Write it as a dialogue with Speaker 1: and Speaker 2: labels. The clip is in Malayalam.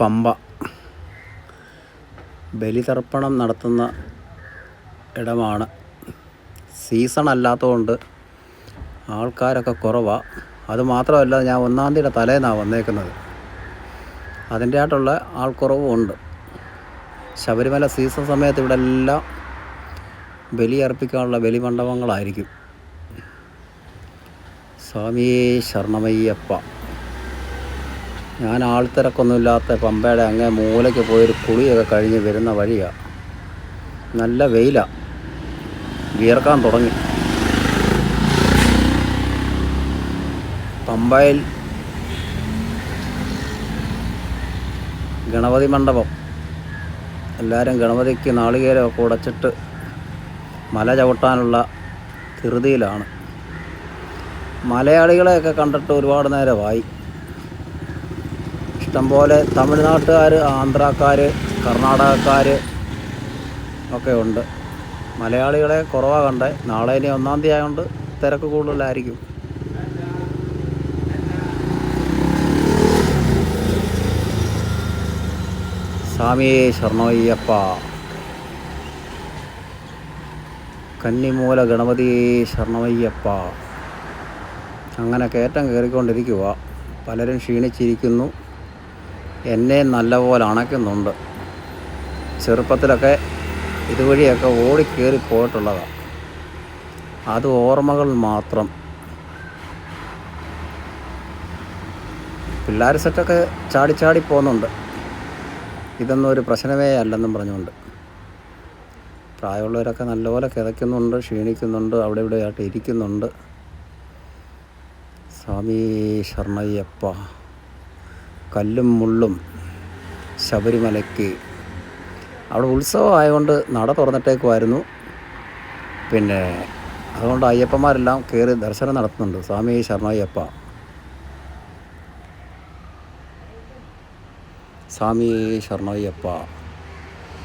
Speaker 1: പമ്പ. ബലിതർപ്പണം നടത്തുന്ന ഇടമാണ്. സീസൺ അല്ലാത്തതുകൊണ്ട് ആൾക്കാരൊക്കെ കുറവാണ് അതുമാത്രമല്ല ഞാൻ ഒന്നാം തീയതി തലേന്നാണ് വന്നേക്കുന്നത്. അതിന്റെ ആയിട്ടുള്ള ആൾക്കുറവും ഉണ്ട്. ശബരിമല സീസൺ സമയത്ത് ഇവിടെ എല്ലാം ബലി അർപ്പിക്കാനുള്ള ബലിമണ്ഡപങ്ങളായിരിക്കും സ്വാമിയേ ശരണമയ്യപ്പ. ഞാൻ ആൾത്തിരക്കൊന്നുമില്ലാത്ത പമ്പയുടെ അങ്ങേ മൂലയ്ക്ക് പോയൊരു കുളിയൊക്കെ കഴിഞ്ഞ് വരുന്ന വഴിയാണ് നല്ല വെയിലാണ് വിയർക്കാൻ തുടങ്ങി. പമ്പയിൽ ഗണപതി മണ്ഡപം. എല്ലാവരും ഗണപതിക്ക് നാളികേരമൊക്കെ ഉടച്ചിട്ട് മല ചവിട്ടാനുള്ള ധൃതിയിലാണ്. മലയാളികളെയൊക്കെ കണ്ടിട്ട് ഒരുപാട് നേരമായി. ഇഷ്ടംപോലെ തമിഴ്നാട്ടുകാർ ആന്ധ്രാക്കാർ കർണാടകക്കാർ ഒക്കെ ഉണ്ട്. മലയാളികളെ കുറവാണ് കണ്ടേ. നാളെ ഇനി ഒന്നാം തീയതി ആയതുകൊണ്ട് തിരക്ക് കൂടുതലായിരിക്കും. സ്വാമിയെ ശർണോയ്യപ്പ. കന്നിമൂല ഗണപതി ശരണമയ്യപ്പ അങ്ങനെ കയറ്റം കയറിക്കൊണ്ടിരിക്കുക പലരും ക്ഷീണിച്ചിരിക്കുന്നു. എന്നെ നല്ലപോലെ അണയ്ക്കുന്നുണ്ട് ചെറുപ്പത്തിലൊക്കെ ഇതുവഴിയൊക്കെ ഓടിക്കേറി പോയിട്ടുള്ളതാണ് അത് ഓർമ്മകൾ മാത്രം. പിള്ളേർ സെറ്റൊക്കെ ചാടി ചാടി പോകുന്നുണ്ട്. ഇതൊന്നും ഒരു പ്രശ്നമേ അല്ലെന്നും പറഞ്ഞുകൊണ്ട്. പ്രായമുള്ളവരൊക്കെ നല്ലപോലെ കിതയ്ക്കുന്നുണ്ട് ക്ഷീണിക്കുന്നുണ്ട് അവിടെ ഇവിടെ ആയിട്ട് ഇരിക്കുന്നുണ്ട്. സ്വാമി ശരണയ്യപ്പ കല്ലും മുള്ളും ശബരിമലയ്ക്ക്. അവിടെ ഉത്സവം ആയതുകൊണ്ട് നട തുറന്നിട്ടേക്കുമായിരുന്നു. പിന്നെ അതുകൊണ്ട് അയ്യപ്പന്മാരെല്ലാം കയറി ദർശനം നടത്തുന്നുണ്ട്. സ്വാമി ശരണയ്യപ്പ. സ്വാമി ശരണയ്യപ്പ.